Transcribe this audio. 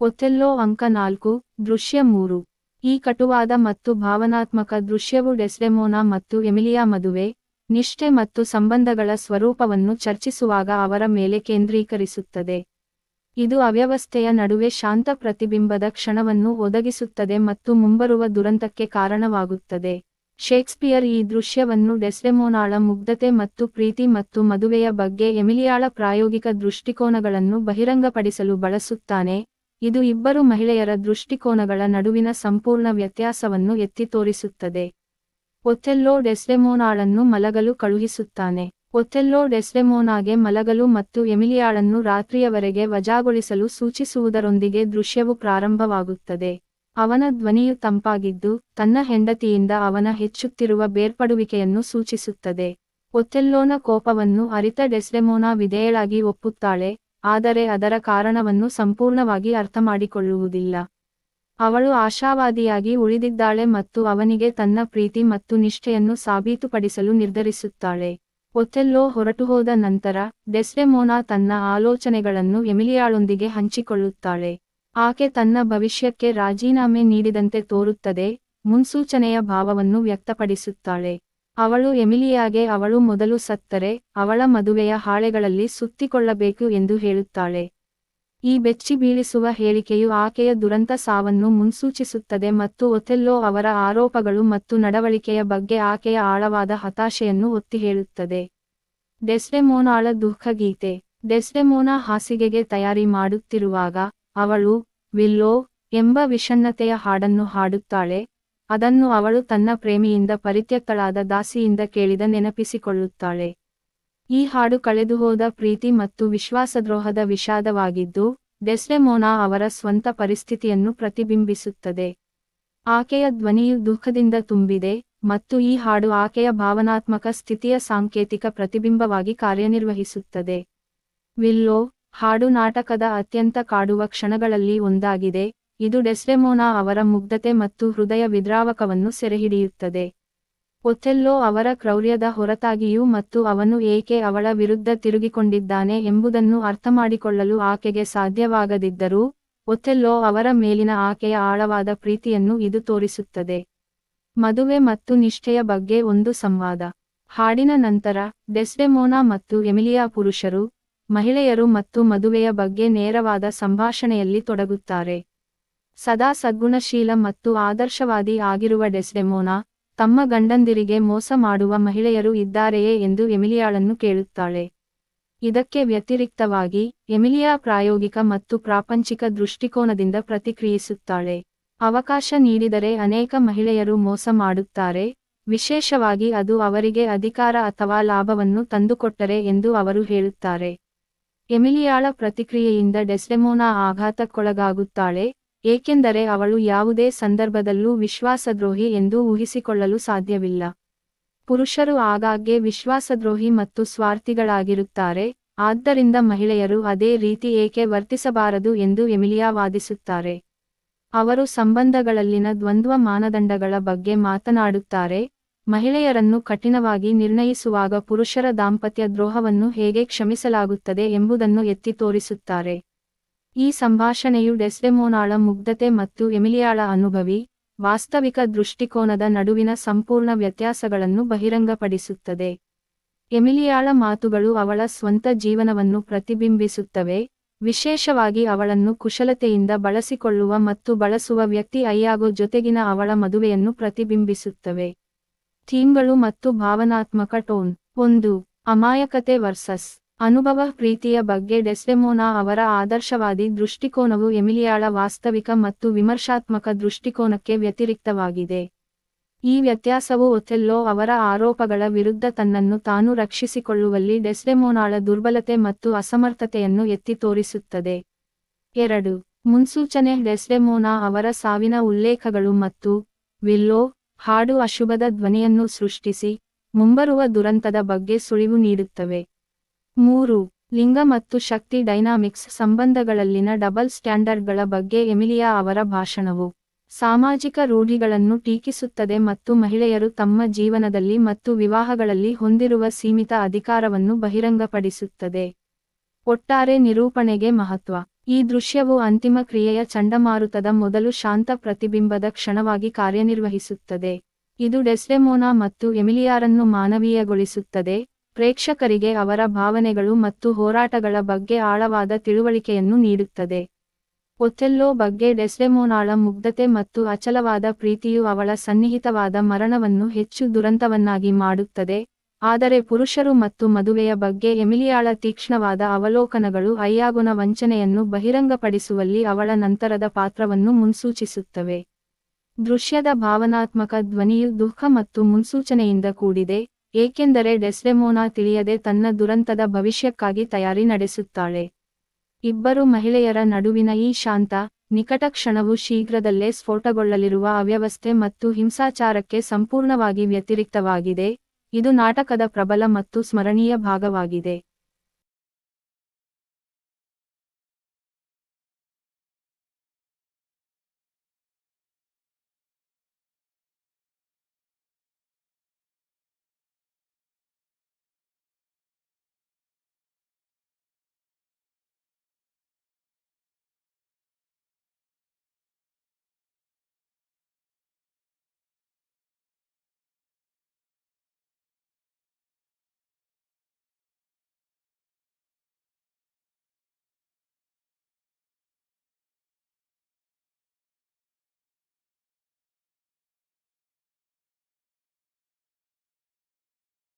ಒಥೆಲ್ಲೋ ಅಂಕ ನಾಲ್ಕು, ದೃಶ್ಯ ಮೂರು. ಈ ಕಟುವಾದ ಮತ್ತು ಭಾವನಾತ್ಮಕ ದೃಶ್ಯವು ಡೆಸ್ಡೆಮೋನಾ ಮತ್ತು ಎಮಿಲಿಯಾ ಮದುವೆ, ನಿಷ್ಠೆ ಮತ್ತು ಸಂಬಂಧಗಳ ಸ್ವರೂಪವನ್ನು ಚರ್ಚಿಸುವಾಗ ಅವರ ಮೇಲೆ ಕೇಂದ್ರೀಕರಿಸುತ್ತದೆ. ಇದು ಅವ್ಯವಸ್ಥೆಯ ನಡುವೆ ಶಾಂತ ಪ್ರತಿಬಿಂಬದ ಕ್ಷಣವನ್ನು ಒದಗಿಸುತ್ತದೆ ಮತ್ತು ಮುಂಬರುವ ದುರಂತಕ್ಕೆ ಕಾರಣವಾಗುತ್ತದೆ. ಶೇಕ್ಸ್ಪಿಯರ್ ಈ ದೃಶ್ಯವನ್ನು ಡೆಸ್ಡೆಮೋನಾಳ ಮುಗ್ಧತೆ ಮತ್ತು ಪ್ರೀತಿ ಮತ್ತು ಮದುವೆಯ ಬಗ್ಗೆ ಎಮಿಲಿಯಾಳ ಪ್ರಾಯೋಗಿಕ ದೃಷ್ಟಿಕೋನಗಳನ್ನು ಬಹಿರಂಗಪಡಿಸಲು ಬಳಸುತ್ತಾನೆ. ಇದು ಇಬ್ಬರು ಮಹಿಳೆಯರ ದೃಷ್ಟಿಕೋನಗಳ ನಡುವಿನ ಸಂಪೂರ್ಣ ವ್ಯತ್ಯಾಸವನ್ನು ಎತ್ತಿ ತೋರಿಸುತ್ತದೆ. ಒಥೆಲ್ಲೋ ಡೆಸ್ಡೆಮೋನಾಳನ್ನು ಮಲಗಲು ಕಳುಹಿಸುತ್ತಾನೆ. ಒಥೆಲ್ಲೋ ಡೆಸ್ಡೆಮೋನಾಗೆ ಮಲಗಲು ಮತ್ತು ಎಮಿಲಿಯಾಳನ್ನು ರಾತ್ರಿಯವರೆಗೆ ವಜಾಗೊಳಿಸಲು ಸೂಚಿಸುವುದರೊಂದಿಗೆ ದೃಶ್ಯವು ಪ್ರಾರಂಭವಾಗುತ್ತದೆ. ಅವನ ಧ್ವನಿಯು ತಂಪಾಗಿದ್ದು, ತನ್ನ ಹೆಂಡತಿಯಿಂದ ಅವನ ಹೆಚ್ಚುತ್ತಿರುವ ಬೇರ್ಪಡುವಿಕೆಯನ್ನು ಸೂಚಿಸುತ್ತದೆ. ಒಥೆಲ್ಲೋನ ಕೋಪವನ್ನು ಅರಿತ ಡೆಸ್ಡೆಮೋನಾ ವಿಧೇಯಳಾಗಿ ಒಪ್ಪುತ್ತಾಳೆ. ಆದರೆ ಅದರ ಕಾರಣವನ್ನು ಸಂಪೂರ್ಣವಾಗಿ ಅರ್ಥಮಾಡಿಕೊಳ್ಳುವುದಿಲ್ಲ. ಅವಳು ಆಶಾವಾದಿಯಾಗಿ ಉಳಿದಿದ್ದಾಳೆ ಮತ್ತು ಅವನಿಗೆ ತನ್ನ ಪ್ರೀತಿ ಮತ್ತು ನಿಷ್ಠೆಯನ್ನು ಸಾಬೀತುಪಡಿಸಲು ನಿರ್ಧರಿಸುತ್ತಾಳೆ. ಒಥೆಲ್ಲೋ ಹೊರಟುಹೋದ ನಂತರ, ಡೆಸ್ಡೆಮೋನಾ ತನ್ನ ಆಲೋಚನೆಗಳನ್ನು ಎಮಿಲಿಯಾಳೊಂದಿಗೆ ಹಂಚಿಕೊಳ್ಳುತ್ತಾಳೆ. ಆಕೆ ತನ್ನ ಭವಿಷ್ಯಕ್ಕೆ ರಾಜೀನಾಮೆ ನೀಡಿದಂತೆ ತೋರುತ್ತದೆ, ಮುನ್ಸೂಚನೆಯ ಭಾವವನ್ನು ವ್ಯಕ್ತಪಡಿಸುತ್ತಾಳೆ. ಅವಳು ಎಮಿಲಿಯಾಗೆ ಅವಳು ಮೊದಲು ಸತ್ತರೆ, ಅವಳ ಮದುವೆಯ ಹಾಳೆಗಳಲ್ಲಿ ಸುತ್ತಿಕೊಳ್ಳಬೇಕು ಎಂದು ಹೇಳುತ್ತಾಳೆ. ಈ ಬೆಚ್ಚಿ ಬೀಳಿಸುವ ಹೇಳಿಕೆಯು ಆಕೆಯ ದುರಂತ ಸಾವನ್ನು ಮುನ್ಸೂಚಿಸುತ್ತದೆ ಮತ್ತು ಒಥೆಲ್ಲೋ ಅವರ ಆರೋಪಗಳು ಮತ್ತು ನಡವಳಿಕೆಯ ಬಗ್ಗೆ ಆಕೆಯ ಆಳವಾದ ಹತಾಶೆಯನ್ನು ಒತ್ತಿ ಹೇಳುತ್ತದೆ. ಡೆಸ್ಡೆಮೋನಾಳ ದುಃಖಗೀತೆ. ಡೆಸ್ಡೆಮೋನಾ ಹಾಸಿಗೆಗೆ ತಯಾರಿ ಮಾಡುತ್ತಿರುವಾಗ, ಅವಳು, ವಿಲ್ಲೋ, ಎಂಬ ವಿಷಣ್ಣತೆಯ ಹಾಡನ್ನು ಹಾಡುತ್ತಾಳೆ. ಅದನ್ನು ಅವಳು ತನ್ನ ಪ್ರೇಮಿಯಿಂದ ಪರಿತ್ಯಕ್ತಳಾದ ದಾಸಿಯಿಂದ ಕೇಳಿದ ನೆನಪಿಸಿಕೊಳ್ಳುತ್ತಾಳೆ. ಈ ಹಾಡು ಕಳೆದುಹೋದ ಪ್ರೀತಿ ಮತ್ತು ವಿಶ್ವಾಸದ್ರೋಹದ ವಿಷಾದವಾಗಿದ್ದು ಡೆಸ್ಡೆಮೋನಾ ಅವರ ಸ್ವಂತ ಪರಿಸ್ಥಿತಿಯನ್ನು ಪ್ರತಿಬಿಂಬಿಸುತ್ತದೆ. ಆಕೆಯ ಧ್ವನಿಯು ದುಃಖದಿಂದ ತುಂಬಿದೆ ಮತ್ತು ಈ ಹಾಡು ಆಕೆಯ ಭಾವನಾತ್ಮಕ ಸ್ಥಿತಿಯ ಸಾಂಕೇತಿಕ ಪ್ರತಿಬಿಂಬವಾಗಿ ಕಾರ್ಯನಿರ್ವಹಿಸುತ್ತದೆ. ವಿಲ್ಲೋ, ಹಾಡು ನಾಟಕದ ಅತ್ಯಂತ ಕಾಡುವ ಕ್ಷಣಗಳಲ್ಲಿ ಒಂದಾಗಿದೆ ಇದು ಡೆಸ್ಡೆಮೋನಾ ಅವರ ಮುಗ್ಧತೆ ಮತ್ತು ಹೃದಯ ವಿದ್ರಾವಕವನ್ನು ಸೆರೆಹಿಡಿಯುತ್ತದೆ. ಒಥೆಲ್ಲೋ ಅವರ ಕ್ರೌರ್ಯದ ಹೊರತಾಗಿಯೂ ಮತ್ತು ಅವನು ಏಕೆ ಅವಳ ವಿರುದ್ಧ ತಿರುಗಿಕೊಂಡಿದ್ದಾನೆ ಎಂಬುದನ್ನು ಅರ್ಥಮಾಡಿಕೊಳ್ಳಲು ಆಕೆಗೆ ಸಾಧ್ಯವಾಗದಿದ್ದರೂ, ಒಥೆಲ್ಲೋ ಅವರ ಮೇಲಿನ ಆಕೆಯ ಆಳವಾದ ಪ್ರೀತಿಯನ್ನು ಇದು ತೋರಿಸುತ್ತದೆ. ಮದುವೆ ಮತ್ತು ನಿಷ್ಠೆಯ ಬಗ್ಗೆ ಒಂದು ಸಂವಾದ. ಹಾಡಿನ ನಂತರ ಡೆಸ್ಡೆಮೋನಾ ಮತ್ತು ಎಮಿಲಿಯಾ ಪುರುಷರು, ಮಹಿಳೆಯರು ಮತ್ತು ಮದುವೆಯ ಬಗ್ಗೆ ನೇರವಾದ ಸಂಭಾಷಣೆಯಲ್ಲಿ ತೊಡಗುತ್ತಾರೆ. ಸದಾ ಸದ್ಗುಣಶೀಲ ಮತ್ತು ಆದರ್ಶವಾದಿ ಆಗಿರುವ ಡೆಸ್ಡೆಮೋನಾ, ತಮ್ಮ ಗಂಡಂದಿರಿಗೆ ಮೋಸ ಮಾಡುವ ಮಹಿಳೆಯರು ಇದ್ದಾರೆಯೇ ಎಂದು ಎಮಿಲಿಯಾಳನ್ನು ಕೇಳುತ್ತಾಳೆ. ಇದಕ್ಕೆ ವ್ಯತಿರಿಕ್ತವಾಗಿ, ಎಮಿಲಿಯಾ ಪ್ರಾಯೋಗಿಕ ಮತ್ತು ಪ್ರಾಪಂಚಿಕ ದೃಷ್ಟಿಕೋನದಿಂದ ಪ್ರತಿಕ್ರಿಯಿಸುತ್ತಾಳೆ. ಅವಕಾಶ ನೀಡಿದರೆ ಅನೇಕ ಮಹಿಳೆಯರು ಮೋಸ ಮಾಡುತ್ತಾರೆ, ವಿಶೇಷವಾಗಿ ಅದು ಅವರಿಗೆ ಅಧಿಕಾರ ಅಥವಾ ಲಾಭವನ್ನು ತಂದುಕೊಟ್ಟರೆ ಎಂದು ಅವರು ಹೇಳುತ್ತಾರೆ. ಎಮಿಲಿಯಾಳ ಪ್ರತಿಕ್ರಿಯೆಯಿಂದ ಡೆಸ್ಡೆಮೋನಾ ಆಘಾತಕ್ಕೊಳಗಾಗುತ್ತಾಳೆ ಏಕೆಂದರೆ ಅವಳು ಯಾವುದೇ ಸಂದರ್ಭದಲ್ಲೂ ವಿಶ್ವಾಸದ್ರೋಹಿ ಎಂದು ಊಹಿಸಿಕೊಳ್ಳಲು ಸಾಧ್ಯವಿಲ್ಲ. ಪುರುಷರು ಆಗಾಗ್ಗೆ ವಿಶ್ವಾಸದ್ರೋಹಿ ಮತ್ತು ಸ್ವಾರ್ಥಿಗಳಾಗಿರುತ್ತಾರೆ, ಆದ್ದರಿಂದ ಮಹಿಳೆಯರು ಅದೇ ರೀತಿ ಏಕೆ ವರ್ತಿಸಬಾರದು ಎಂದು ಎಮಿಲಿಯಾ ವಾದಿಸುತ್ತಾರೆ. ಅವರು ಸಂಬಂಧಗಳಲ್ಲಿನ ದ್ವಂದ್ವ ಮಾನದಂಡಗಳ ಬಗ್ಗೆ ಮಾತನಾಡುತ್ತಾರೆ, ಮಹಿಳೆಯರನ್ನು ಕಠಿಣವಾಗಿ ನಿರ್ಣಯಿಸುವಾಗ ಪುರುಷರ ದಾಂಪತ್ಯ ದ್ರೋಹವನ್ನು ಹೇಗೆ ಕ್ಷಮಿಸಲಾಗುತ್ತದೆ ಎಂಬುದನ್ನು ಎತ್ತಿ ತೋರಿಸುತ್ತಾರೆ. ಈ ಸಂಭಾಷಣೆಯು ಡೆಸ್ಡೆಮೋನಾಳ ಮುಗ್ಧತೆ ಮತ್ತು ಎಮಿಲಿಯಾಳ ಅನುಭವಿ, ವಾಸ್ತವಿಕ ದೃಷ್ಟಿಕೋನದ ನಡುವಿನ ಸಂಪೂರ್ಣ ವ್ಯತ್ಯಾಸಗಳನ್ನು ಬಹಿರಂಗಪಡಿಸುತ್ತದೆ. ಎಮಿಲಿಯಾಳ ಮಾತುಗಳು ಅವಳ ಸ್ವಂತ ಜೀವನವನ್ನು ಪ್ರತಿಬಿಂಬಿಸುತ್ತವೆ, ವಿಶೇಷವಾಗಿ ಅವಳನ್ನು ಕುಶಲತೆಯಿಂದ ಬಳಸಿಕೊಳ್ಳುವ ಮತ್ತು ಬಳಸುವ ವ್ಯಕ್ತಿ ಅಯ್ಯಾಗೋ ಜೊತೆಗಿನ ಅವಳ ಮದುವೆಯನ್ನು ಪ್ರತಿಬಿಂಬಿಸುತ್ತವೆ. ಥೀಮ್ಗಳು ಮತ್ತು ಭಾವನಾತ್ಮಕ ಟೋನ್, ಒಂದು, ಅಮಾಯಕತೆ ವರ್ಸಸ್. ಅನುಭವ ಪ್ರೀತಿಯ ಬಗ್ಗೆ ಡೆಸ್ಡೆಮೋನಾ ಅವರ ಆದರ್ಶವಾದಿ ದೃಷ್ಟಿಕೋನವು ಎಮಿಲಿಯಾಳ ವಾಸ್ತವಿಕ ಮತ್ತು ವಿಮರ್ಶಾತ್ಮಕ ದೃಷ್ಟಿಕೋನಕ್ಕೆ ವ್ಯತಿರಿಕ್ತವಾಗಿದೆ. ಈ ವ್ಯತ್ಯಾಸವು ಒಥೆಲ್ಲೋ ಅವರ ಆರೋಪಗಳ ವಿರುದ್ಧ ತನ್ನನ್ನು ತಾನು ರಕ್ಷಿಸಿಕೊಳ್ಳುವಲ್ಲಿ ಡೆಸ್ಡೆಮೋನಾಳ ದುರ್ಬಲತೆ ಮತ್ತು ಅಸಮರ್ಥತೆಯನ್ನು ಎತ್ತಿ ತೋರಿಸುತ್ತದೆ. ಎರಡು. ಮುನ್ಸೂಚನೆ ಡೆಸ್ಡೆಮೋನಾ ಅವರ ಸಾವಿನ ಉಲ್ಲೇಖಗಳು ಮತ್ತು ವಿಲ್ಲೋ, ಹಾಡು ಅಶುಭದ ಧ್ವನಿಯನ್ನು ಸೃಷ್ಟಿಸಿ, ಮುಂಬರುವ ದುರಂತದ ಬಗ್ಗೆ ಸುಳಿವು ನೀಡುತ್ತವೆ. ಮೂರು, ಲಿಂಗ ಮತ್ತು ಶಕ್ತಿ ಡೈನಾಮಿಕ್ಸ್ ಸಂಬಂಧಗಳಲ್ಲಿನ ಡಬಲ್ ಸ್ಟ್ಯಾಂಡರ್ಡ್ಗಳ ಬಗ್ಗೆ ಎಮಿಲಿಯಾ ಅವರ ಭಾಷಣವು ಸಾಮಾಜಿಕ ರೂಢಿಗಳನ್ನು ಟೀಕಿಸುತ್ತದೆ ಮತ್ತು ಮಹಿಳೆಯರು ತಮ್ಮ ಜೀವನದಲ್ಲಿ ಮತ್ತು ವಿವಾಹಗಳಲ್ಲಿ ಹೊಂದಿರುವ ಸೀಮಿತ ಅಧಿಕಾರವನ್ನು ಬಹಿರಂಗಪಡಿಸುತ್ತದೆ. ಒಟ್ಟಾರೆ ನಿರೂಪಣೆಗೆ ಮಹತ್ವ. ಈ ದೃಶ್ಯವು ಅಂತಿಮ ಕ್ರಿಯೆಯ ಚಂಡಮಾರುತದ ಮೊದಲು ಶಾಂತ ಪ್ರತಿಬಿಂಬದ ಕ್ಷಣವಾಗಿ ಕಾರ್ಯನಿರ್ವಹಿಸುತ್ತದೆ. ಇದು ಡೆಸ್ಡೆಮೋನಾ ಮತ್ತು ಎಮಿಲಿಯಾರನ್ನು ಮಾನವೀಯಗೊಳಿಸುತ್ತದೆ. ಪ್ರೇಕ್ಷಕರಿಗೆ ಅವರ ಭಾವನೆಗಳು ಮತ್ತು ಹೋರಾಟಗಳ ಬಗ್ಗೆ ಆಳವಾದ ತಿಳುವಳಿಕೆಯನ್ನು ನೀಡುತ್ತದೆ. ಒಥೆಲ್ಲೋ ಬಗ್ಗೆ ಡೆಸ್ಡೆಮೋನಾಳ ಮುಗ್ಧತೆ ಮತ್ತು ಅಚಲವಾದ ಪ್ರೀತಿಯು ಅವಳ ಸನ್ನಿಹಿತವಾದ ಮರಣವನ್ನು ಹೆಚ್ಚು ದುರಂತವನ್ನಾಗಿ ಮಾಡುತ್ತದೆ. ಆದರೆ ಪುರುಷರು ಮತ್ತು ಮದುವೆಯ ಬಗ್ಗೆ ಎಮಿಲಿಯಾಳ ತೀಕ್ಷ್ಣವಾದ ಅವಲೋಕನಗಳು ಅಯ್ಯಾಗುನ ವಂಚನೆಯನ್ನು ಬಹಿರಂಗಪಡಿಸುವಲ್ಲಿ ಅವಳ ನಂತರದ ಪಾತ್ರವನ್ನು ಮುನ್ಸೂಚಿಸುತ್ತವೆ. ದೃಶ್ಯದ ಭಾವನಾತ್ಮಕ ಧ್ವನಿಯು ದುಃಖ ಮತ್ತು ಮುನ್ಸೂಚನೆಯಿಂದ ಕೂಡಿದೆ. ಏಕೆಂದರೆ ಡೆಸ್ಡೆಮೋನಾ ತಿಳಿಯದೆ ತನ್ನ ದುರಂತದ ಭವಿಷ್ಯಕ್ಕಾಗಿ ತಯಾರಿ ನಡೆಸುತ್ತಾಳೆ. ಇಬ್ಬರು ಮಹಿಳೆಯರ ನಡುವಿನ ಈ ಶಾಂತ, ನಿಕಟ ಕ್ಷಣವು ಶೀಘ್ರದಲ್ಲೇ ಸ್ಫೋಟಗೊಳ್ಳಲಿರುವ ಅವ್ಯವಸ್ಥೆ ಮತ್ತು ಹಿಂಸಾಚಾರಕ್ಕೆ ಸಂಪೂರ್ಣವಾಗಿ ವ್ಯತಿರಿಕ್ತವಾಗಿದೆ. ಇದು ನಾಟಕದ ಪ್ರಬಲ ಮತ್ತು ಸ್ಮರಣೀಯ ಭಾಗವಾಗಿದೆ.